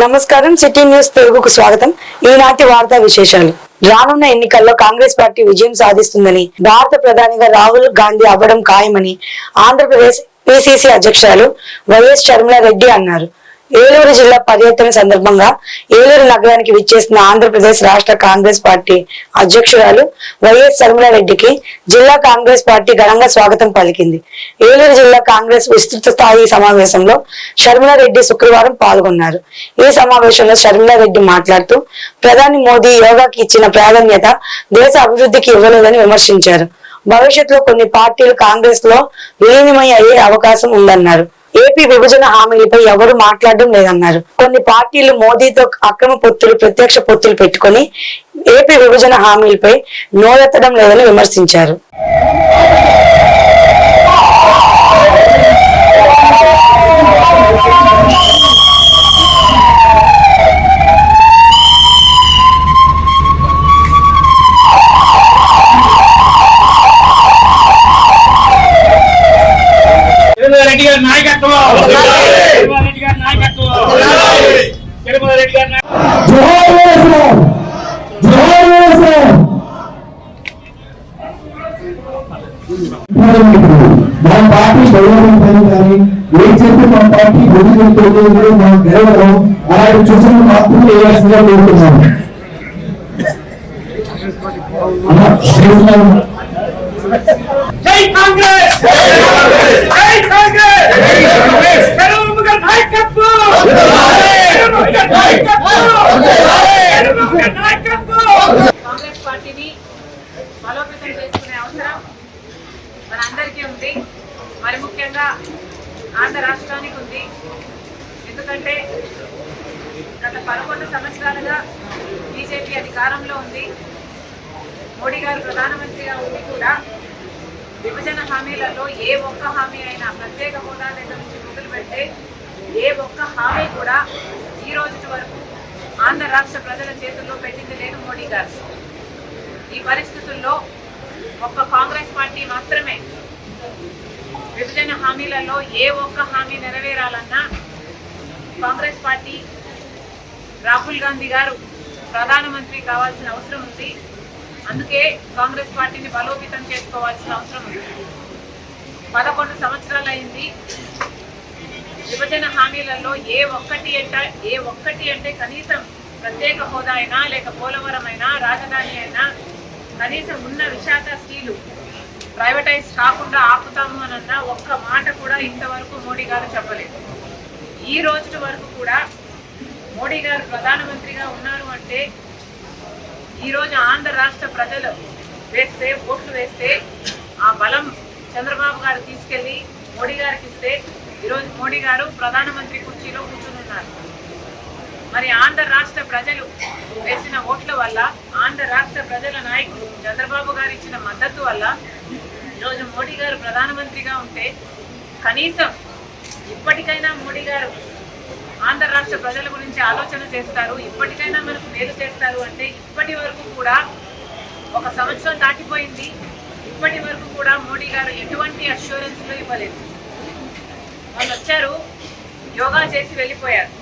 నమస్కారం city news తెలుగుకు స్వాగతం. ఈనాటి వార్తా విశేషాలు. రానున్న ఎన్నికల్లో కాంగ్రెస్ పార్టీ విజయం సాధిస్తుందని భారత ప్రధానిగా రాహుల్ గాంధీ అవ్వడం ఖాయమని ఆంధ్రప్రదేశ్ పిసిసి అధ్యక్షురాలు వైఎస్ షర్మిలారెడ్డి అన్నారు. ఏలూరు జిల్లా పర్యటన సందర్భంగా ఏలూరు నగరానికి విచ్చేసిన ఆంధ్రప్రదేశ్ రాష్ట్ర కాంగ్రెస్ పార్టీ అధ్యక్షురాలు వైఎస్ షర్మిలారెడ్డికి జిల్లా కాంగ్రెస్ పార్టీ ఘనంగా స్వాగతం పలికింది. ఏలూరు జిల్లా కాంగ్రెస్ విస్తృత స్థాయి సమావేశంలో షర్మిలారెడ్డి శుక్రవారం పాల్గొన్నారు. ఈ సమావేశంలో షర్మిలారెడ్డి మాట్లాడుతూ ప్రధాని మోదీ యోగాకి ఇచ్చిన ప్రాధాన్యత దేశ అభివృద్ధికి ఇవ్వలేదని విమర్శించారు. భవిష్యత్తులో కొన్ని పార్టీలు కాంగ్రెస్లో విలీనమై అయ్యే అవకాశం ఉందన్నారు. ఏపీ విభజన హామీలపై ఎవరు మాట్లాడడం లేదన్నారు. కొన్ని పార్టీలు మోదీతో అక్రమ పొత్తులు ప్రత్యక్ష పొత్తులు పెట్టుకొని ఏపీ విభజన హామీలపై నోరెత్తడం లేదని విమర్శించారు. ఏం చేస్తే అలాంటి చూసిన మాత్రం కోరుతున్నాను జై కాంగ్రెస్ జై కాంగ్రెస్ కాంగ్రెస్ పార్టీని బలోపేతం చేసుకునే అవసరం మనందరికీ ఉంది మరి ముఖ్యంగా ఆంధ్ర రాష్ట్రానికి ఉంది. ఎందుకంటే గత పదకొండు సంవత్సరాలుగా బీజేపీ అధికారంలో ఉంది. మోడీ గారు ప్రధానమంత్రిగా ఉండి కూడా విభజన హామీలలో ఏ ఒక్క హామీ అయినా ప్రత్యేక హోదా దగ్గర నుంచి మొదలు పెడితే ఏ ఒక్క హామీ కూడా ఈ రోజు వరకు ఆంధ్ర రాష్ట్ర ప్రజల చేతుల్లో పెట్టింది లేదు మోడీ గారు. ఈ పరిస్థితుల్లో ఒక్క కాంగ్రెస్ పార్టీ మాత్రమే విభజన హామీలలో ఏ ఒక్క హామీ నెరవేరాలన్నా కాంగ్రెస్ పార్టీ రాహుల్ గాంధీ గారు ప్రధానమంత్రి కావాల్సిన అవసరం ఉంది. అందుకే కాంగ్రెస్ పార్టీని బలోపేతం చేసుకోవాల్సిన అవసరం ఉంది. పదకొండు సంవత్సరాలు అయింది. విభజన హామీలలో ఏ ఒక్కటి అంటే ఏ ఒక్కటి అంటే కనీసం ప్రత్యేక హోదా అయినా లేక పోలవరం అయినా రాజధాని అయినా కనీసం ఉన్న విశాఖ స్టీలు ప్రైవేటైజ్ కాకుండా ఆపుతాము అనన్న ఒక్క మాట కూడా ఇంతవరకు మోడీ గారు చెప్పలేదు. ఈ రోజు వరకు కూడా మోడీ గారు ప్రధానమంత్రిగా ఉన్నారు అంటే ఈరోజు ఆంధ్ర రాష్ట్ర ప్రజలు వేస్తే ఓట్లు వేస్తే ఆ బలం చంద్రబాబు గారు తీసుకెళ్ళి మోడీ గారికి ఇస్తే ఈరోజు మోడీ గారు ప్రధానమంత్రి కుర్చీలో కూర్చుని ఉన్నారు. మరి ఆంధ్ర రాష్ట్ర ప్రజలు వేసిన ఓట్ల వల్ల ఆంధ్ర రాష్ట్ర ప్రజల నాయకుడు చంద్రబాబు గారు ఇచ్చిన మద్దతు వల్ల ఈరోజు మోడీ గారు ప్రధానమంత్రిగా ఉంటే కనీసం ఇప్పటికైనా మోడీ గారు ఆంధ్ర రాష్ట్ర ప్రజల గురించి ఆలోచన చేస్తారు ఇప్పటికైనా మనకు మేలు చేస్తారు అంటే ఇప్పటి వరకు కూడా ఒక సంవత్సరం దాటిపోయింది. ఇప్పటి వరకు కూడా మోడీ గారు ఎటువంటి అష్యూరెన్స్లు ఇవ్వలేదు. వాళ్ళు వచ్చారు యోగా చేసి వెళ్ళిపోయారు.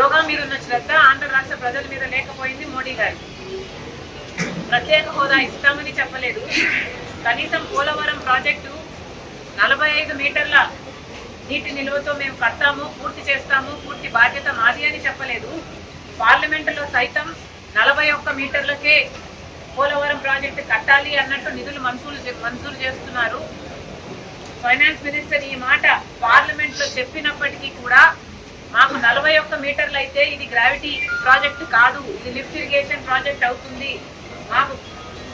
యోగా మీద ఉన్న శ్రద్ధ ఆంధ్ర రాష్ట్ర ప్రజల మీద లేకపోయింది మోడీ గారు. ప్రత్యేక హోదా ఇస్తామని చెప్పలేదు. కనీసం పోలవరం ప్రాజెక్టు నలభై ఐదు మీటర్ల నీటి నిల్వతో మేము కడతాము పూర్తి చేస్తాము పూర్తి బాధ్యత మాది అని చెప్పలేదు. పార్లమెంటులో సైతం నలభై ఒక్క మీటర్లకే పోలవరం ప్రాజెక్టు కట్టాలి అన్నట్టు నిధులు మంజూరు చే- మంజూరు చేస్తున్నారు. ఫైనాన్స్ మినిస్టర్ ఈ మాట పార్లమెంట్లో చెప్పినప్పటికీ కూడా మాకు నలభై ఒక్క మీటర్లు అయితే ఇది గ్రావిటీ ప్రాజెక్ట్ కాదు ఇది లిఫ్ట్ ఇరిగేషన్ ప్రాజెక్ట్ అవుతుంది. మాకు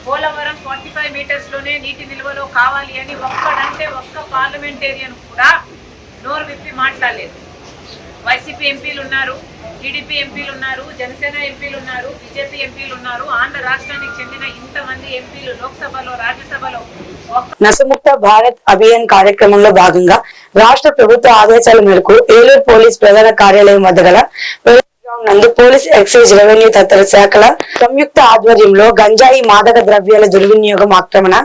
పోలవరం ఫార్టీ ఫైవ్ మీటర్స్లోనే నీటి నిల్వలో కావాలి అని ఒక్కడంటే ఒక్క పార్లమెంటేరియన్ కూడా నోరు విప్పి మాట్లాడలేదు. వైసీపీ ఎంపీలు ఉన్నారు టీడీపీ ఎంపీలు ఉన్నారు జనసేన ఎంపీలు ఉన్నారు బీజేపీ ఎంపీలు ఉన్నారు ఆంధ్ర రాష్ట్రానికి చెందిన ఇంతమంది ఎంపీలు లోక్సభలో రాజ్యసభలో నసముక్త భారత్ అభియాన్ కార్యక్రమంలో భాగంగా రాష్ట్ర ప్రభుత్వ ఆదేశాల మేరకు ఏలూరు పోలీస్ ప్రధాన కార్యాలయం వద్ద గల నందు పోలీస్ ఎక్సైజ్ రెవెన్యూ తదితర శాఖల సంయుక్త ఆధ్వర్యంలో గంజాయి మాదక ద్రవ్యాల దుర్వినియోగం ఆక్రమణ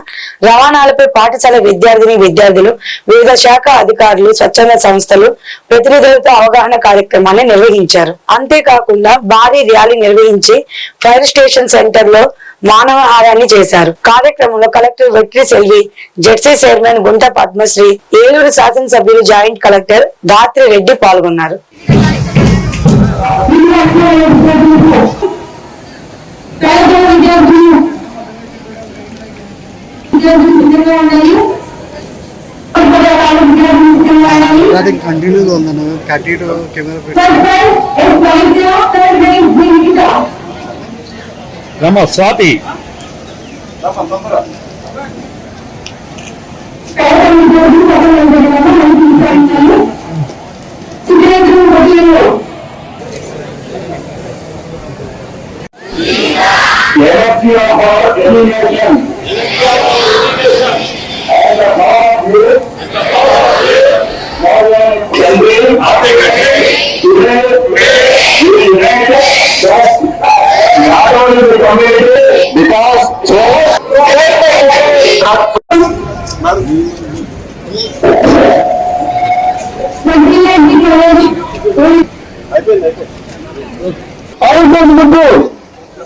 రవాణాలపై పాఠశాల విద్యార్థిని విద్యార్థులు వివిధ శాఖ అధికారులు స్వచ్ఛంద సంస్థలు ప్రతినిధులతో అవగాహన కార్యక్రమాన్ని నిర్వహించారు. అంతేకాకుండా భారీ ర్యాలీ నిర్వహించి ఫైర్ స్టేషన్ సెంటర్లో మానవహారాన్ని చేశారు. కార్యక్రమంలో collector Vetri Selvi ZC chairman Gunta Padmasri Eluru శాసనసభ్యులు జాయింట్ కలెక్టర్ దాత్రి రెడ్డి పాల్గొన్నారు. అది కంటిన్యూగా ఉందన్న కంటిన్యూ కెమెరా పెట్టి. రమ్మ Swathi. Energy of our any nation. And the power of youth. More than country. Today, we united just not only the community, because so. అయిపోయింది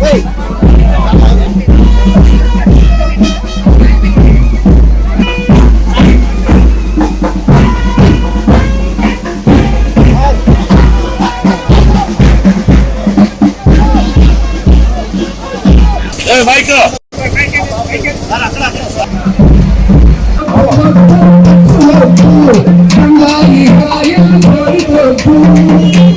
Wait. Hey, Mike up! Come on, come on!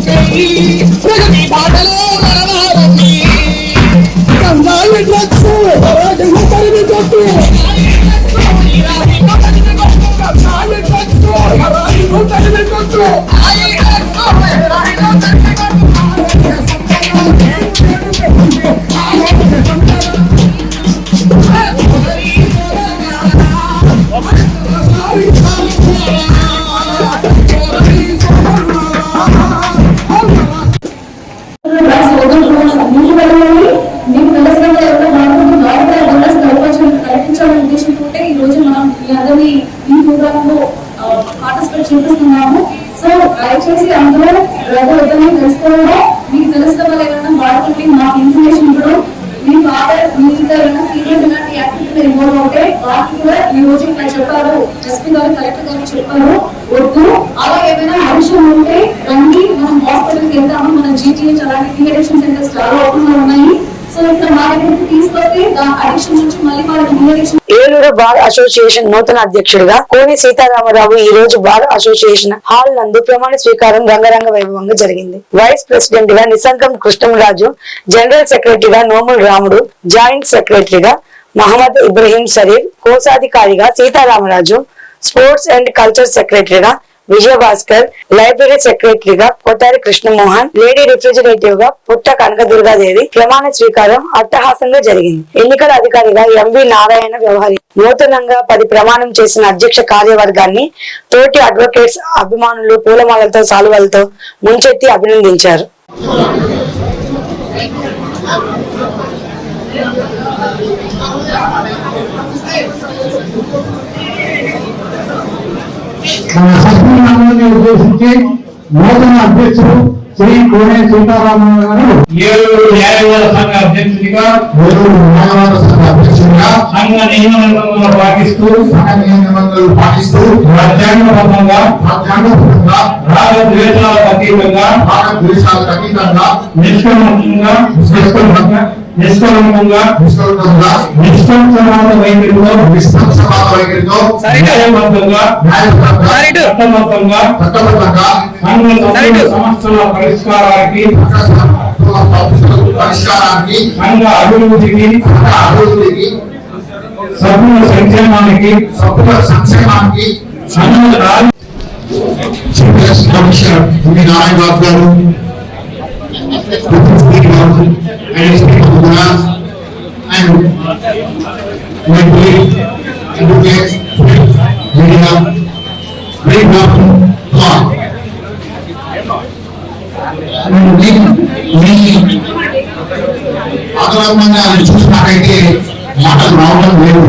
చి- mike మీకు ఈ participate చూపిస్తున్నాము. So దయచేసి అందులో ఎవరు ఎవరైనా తెలుసుకోవడం మీకు తెలిసిన వాళ్ళు ఏమైనా వాడుతుంటే మాకు ఇన్ఫర్మేషన్ ఇవ్వడం? మీ ఫాదర్ మీ ఏమైనా సీనియర్స్ ఇలాంటి యాక్టివిటీ ఇన్వాల్వ్ అవుతే వారికి కూడా ఈ రోజు ఇక్కడ చెప్పారు. ఎస్పీ గారు కలెక్టర్ గారు చెప్పారు. వద్దు. అలా ఏమైనా అవసరం ఉంటే రండి. మనం హాస్పిటల్కి వెళ్తాము. మన జీటీహెచ్ అలాంటి రీఎడిక్షన్ సెంటర్స్ చాలా ఓపెన్ ఉన్నాయి. ఏలూరు బార్ అసోసియేషన్ నూతన అధ్యక్షుడిగా కోని సీతారామరావు ఈ రోజు బార్ అసోసియేషన్ హాల్ నందు ప్రమాణ స్వీకారం రంగరంగ వైభవంగా జరిగింది. వైస్ ప్రెసిడెంట్గా నిసంకం కృష్ణరాజు జనరల్ సెక్రటరీగా నోముల్ రాముడు జాయింట్ సెక్రటరీగా మహమ్మద్ ఇబ్రహీం షరీఫ్ కోశాధికారిగా సీతారామరాజు స్పోర్ట్స్ అండ్ కల్చర్ సెక్రటరీగా విజయభాస్కర్ లైబ్రరీ సెక్రటరీగా కొట్టారి కృష్ణమోహన్ లేడీ రిఫ్రిజిరేటివ్గా పుట్ట కనకదుర్గాదేవి ప్రమాణ స్వీకారం అట్టహాసంగా జరిగింది. ఎన్నికల అధికారిగా ఎంవి నారాయణ వ్యవహరి నూతనంగా పది ప్రమాణం చేసిన అధ్యక్ష కార్యవర్గాన్ని తోటి అడ్వకేట్స్ అభిమానులు పూలమాలతో సాలువలతో ముంచెత్తి అభినందించారు. మన సభ్యులందరినీ ఉద్దేశించి నూతన అధ్యక్షుడు శ్రీ కోనే సీతారామన్ గారు. ఏలూరు న్యాయవాద సంఘ అధ్యక్షుడిగా ఏలూరు న్యాయవాద సంఘ అధ్యక్షుడిగా సంఘ నియమ నిబంధనలు పాటిస్తూ సంఘ నిబంధనలు పాటిస్తూ రాజ్యాంగబద్ధంగా రాజ్యాంగబద్ధంగా రాగద్వేషాలకు అతీతంగా భారతదేశాలకు అతీతంగా నిష్కలంకంగా నిష్కలంకంగా నిష్కలంకంగా నిష్కలంకమైన వైఖరితో నిష్పక్షపాత వైఖరితో న్యాయబద్ధంగా చట్టబద్ధంగా చట్టబద్ధంగా సమస్యల పరిష్కారానికి పరిష్కారానికి సంఘ అభివృద్ధికి అభివృద్ధికి సభ్యుల సంక్షేమానికి సభ్యుల సంక్షేమానికి సంఘ కమిషనర్ నారాయణ బాబు గారు and state of Gujarat and Madhuri, Advocates, Media, very welcome thought. ఆకలంగా చూసినట్టయితే మాటలు రావడం లేదు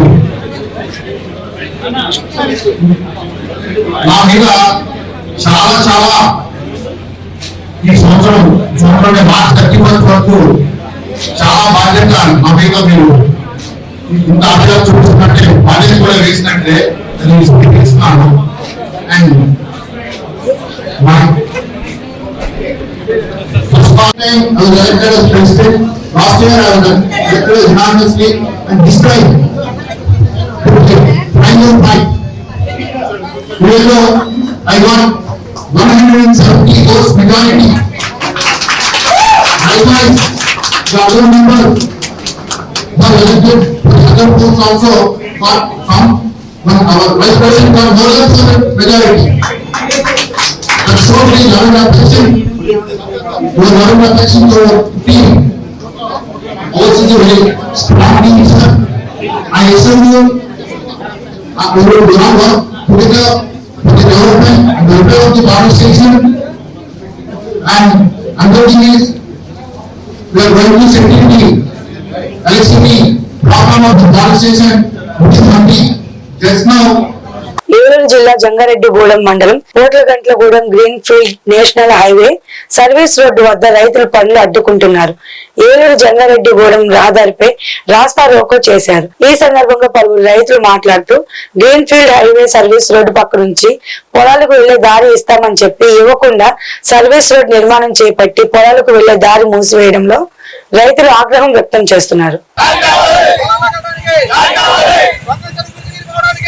నా మీద చాలా చాలా ఈ సంవత్సరం సంవత్సరం మార్చి థర్టీ ఫస్ట్ వరకు చాలా బాధ్యత నా మీద మీరు ఇంత అభిగా చూపిస్తున్నట్టే బాధ్యత కూడా వేసినట్టే నేను స్వీకరిస్తున్నాను and my first time I was elected as president. Last year I was elected as unanimously and this time final fight. Even though I got 170 votes majority. Likewise, the other members were elected, the other votes also got some, but our vice president got more than seven majority. That showed the level of affection, the level of affection to our team. Also the very strong team, sir. I assure you, uh, we will do our work together for the development and the welfare of the Bharat station. And another thing is, we are going to settle the electricity problem of the station, which is happening Just now, Eluru జిల్లా జంగారెడ్డిగూడెం మండలం Potlagantlagudem green field national highway service road వద్ద రైతులు పనులు అడ్డుకుంటున్నారు. ఏలూరు జంగారెడ్డిగూడెం రహదారిపై రాస్తా రోకో చేశారు. ఈ సందర్భంగా పలువురు రైతులు మాట్లాడుతూ green field highway service road పక్క నుంచి పొలాలకు వెళ్ళే దారి ఇస్తామని చెప్పి ఇవ్వకుండా సర్వీస్ రోడ్ నిర్మాణం చేపట్టి పొలాలకు వెళ్ళే దారి మూసివేయడంలో రైతులు ఆగ్రహం వ్యక్తం చేస్తున్నారు.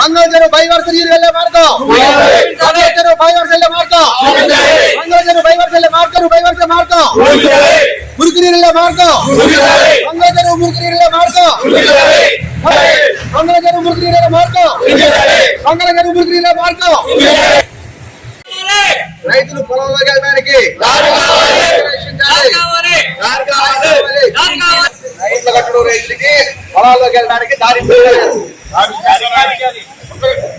బంగారు బైవర్స్ నీరు వెళ్ళే మార్గం. బంగారు బైవర్స్ వెళ్ళే మార్గం. బంగారు బైవర్స్ వెళ్ళే మార్గం బైవర్స్ మార్గం. మురికి నీరు వెళ్ళే మార్గం. బంగారు మురికి నీరు వెళ్ళే మార్గం. బంగారు మురికి నీరు వెళ్ళే మార్గం. బంగారు మురికి నీరు మార్గం. రైతులు పొలంలోకి వెళ్ళడానికి రైతులు కట్టడం రైతులకి. పొలాల్లోకి వెళ్ళడానికి దారి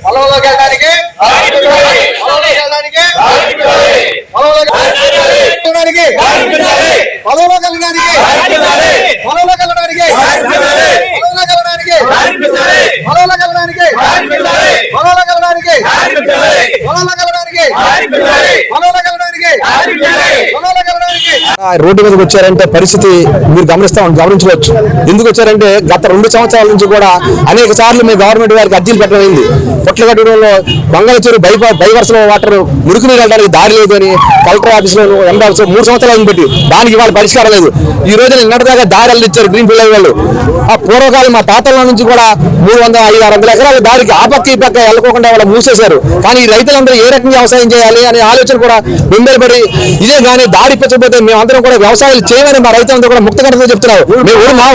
పొలంలోకి వెళ్ళడానికి పొలంలోకి వెళ్ళడానికి పొలంలోకి వెళ్ళడానికి పొలంలోకి వెళ్ళడానికి కలగడానికి పొలంలో కలగడానికి పొలంలో కలగడానికి పొలంలో కలగడానికి పొలంలో కలగడానికి పొలంలో కలగడానికి రోడ్డు మీదకి వచ్చారంటే పరిస్థితి మీరు గమనిస్తా గమనించవచ్చు. ఎందుకు వచ్చారంటే గత రెండు సంవత్సరాల నుంచి కూడా అనేక సార్లు మీ గవర్నమెంట్ వారికి అర్జీలు పెట్టమైంది పొట్ల కట్టడంలో వంగల చెరు బై బైవర్సలో వాటర్ మురుకు నీరు వెళ్ళడానికి దారి లేదు అని కలెక్టర్ ఆఫీస్లో ఎండ ఆఫీస్లో మూడు సంవత్సరాలు పెట్టి దానికి ఇవాళ పరిష్కారం లేదు. ఈ రోజు నిన్నటిదాకా దారి వెళ్ళిచ్చారు గ్రీన్ ఫీల్డ్ వాళ్ళు. ఆ పూర్వకాలం మా తాత రైతుల నుంచి కూడా మూడు వందల ఐదు ఆరు వందల ఎకరాల దారికి ఆ పక్క ఈ పక్క వెళ్ళకోకుండా వాళ్ళ కూడా మూసేశారు. కానీ ఈ రైతులందరూ ఏ రకంగా వ్యవసాయం చేయాలి అనే ఆలోచన కూడా పడి ఇదే కానీ దారి పెంచకపోతే మేమందరం కూడా వ్యవసాయాలు చేయమని మా రైతులందరూ కూడా ముక్తగడతో చెప్తున్నారు. మేము ఒడి నా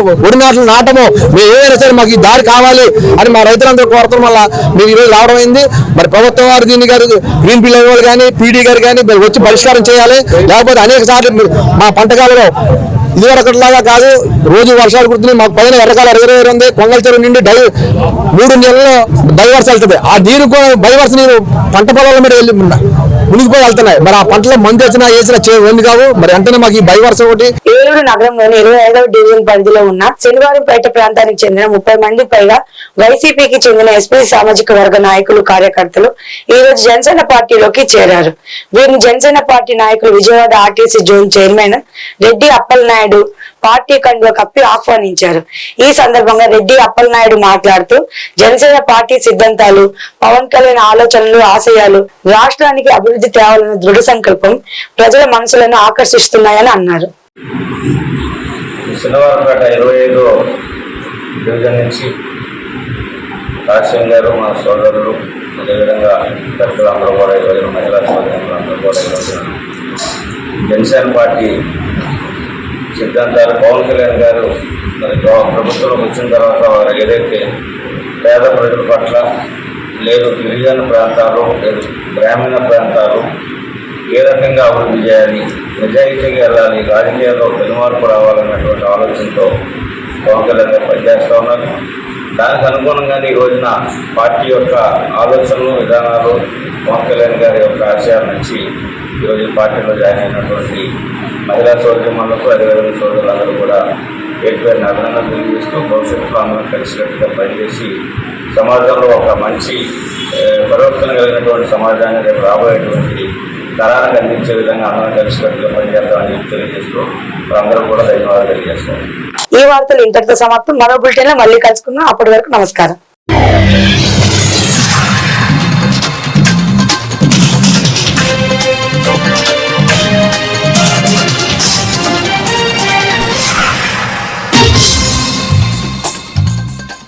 ఒడి నాటము. మేము ఏమైనా సరే మాకు ఈ దారి కావాలి అని మా రైతులందరూ కోరటం వల్ల మేము ఈరోజు రావడం అయింది. మరి ప్రభుత్వం వారు దీన్ని గారు గ్రీన్ బిల్ వాళ్ళు కానీ పీడీ గారు కానీ వచ్చి పరిష్కారం చేయాలి. లేకపోతే అనేక సార్లు మా పంటకాలలో ఇదివరకట్లాగా కాదు రోజు వర్షాలు కుడుతున్నాయి మాకు పైన ఎర్రకాల ఇరవై ఉంది కొంగల చెరువు నుండి డై మూడు నెలల్లో బైవర్స్ వెళ్తుంది. ఆ నీరు కూడా బైవర్స్ నీరు పంట పొలాల మీద వెళ్ళి మునిగిపోయి వెళ్తున్నాయి. మరి ఆ పంటలో మందు వచ్చినా వేసినా చే కావు. మరి వెంటనే మాకు ఈ బైవర్స్ ఒకటి ఏలూరు నగరంలోని ఇరవై ఐదవ డివిజన్ పరిధిలో ఉన్న శనివారంపేట ప్రాంతానికి చెందిన ముప్పై మంది పైగా వైసీపీకి చెందిన ఎస్పీ సామాజిక వర్గ నాయకులు కార్యకర్తలు ఈ రోజు జనసేన పార్టీలోకి చేరారు. వీరిని జనసేన పార్టీ నాయకులు Vijayawada RTC zone chairman Reddy Appalanaidu party కండువ కప్పి ఆహ్వానించారు. ఈ సందర్భంగా రెడ్డి అప్పలనాయుడు మాట్లాడుతూ జనసేన పార్టీ సిద్ధాంతాలు పవన్ కళ్యాణ్ ఆలోచనలు ఆశయాలు రాష్ట్రానికి అభివృద్ధి తేవాలన్న దృఢ సంకల్పం ప్రజల మనసులను ఆకర్షిస్తున్నాయని అన్నారు. శనివారంపేట ఇరవై ఐదో డివిజన్ నుంచి రాజశేఖర్ గారు మా సోదరులు అదేవిధంగా పెద్దలందరూ కూడా ఈరోజు మహిళా సోదరులందరూ కూడా ఈరోజు జనసేన పార్టీ సిద్ధాంతాలు పవన్ కళ్యాణ్ గారు మరి గవ- ప్రభుత్వంలోకి వచ్చిన తర్వాత వారు ఏదైతే పేద ప్రజల పట్ల లేదు గిరిజన ప్రాంతాలు లేదు గ్రామీణ ప్రాంతాలు ఏ రకంగా అభివృద్ధి చేయాలి నిజాయితీగా వెళ్ళాలి రాజకీయాల్లో పెనుమార్పు రావాలన్నటువంటి ఆలోచనతో పవన్ కళ్యాణ్ గారు పనిచేస్తూ ఉన్నారు. దానికి అనుగుణంగానే ఈ రోజున పార్టీ యొక్క ఆలోచనలు విధానాలు పవన్ కళ్యాణ్ గారి యొక్క ఆశయాల నుంచి ఈరోజు ఈ పార్టీలో జాయిన్ అయినటువంటి మహిళా సోదరిమణులకు అదేవిధంగా సోదరులందరూ కూడా పేరు పేరున తెలియజేస్తూ భవిష్యత్తులో అందరం కలిసినట్టుగా పనిచేసి సమాజంలో ఒక మంచి పరివర్తన కలిగినటువంటి సమాజాన్ని రేపు రాబోయేటువంటి తరానికి అందించే విధంగా అందరం కలిసికట్టుగా పనిచేద్దామని చెప్పి తెలియజేస్తూ అందరూ కూడా ధన్యవాదాలు తెలియజేస్తాం. ఈ వార్తలు ఇంతటితో సమాప్తం. మరో బులెటిన్లో మళ్ళీ కలుసుకుందాం. అప్పటి వరకు నమస్కారం.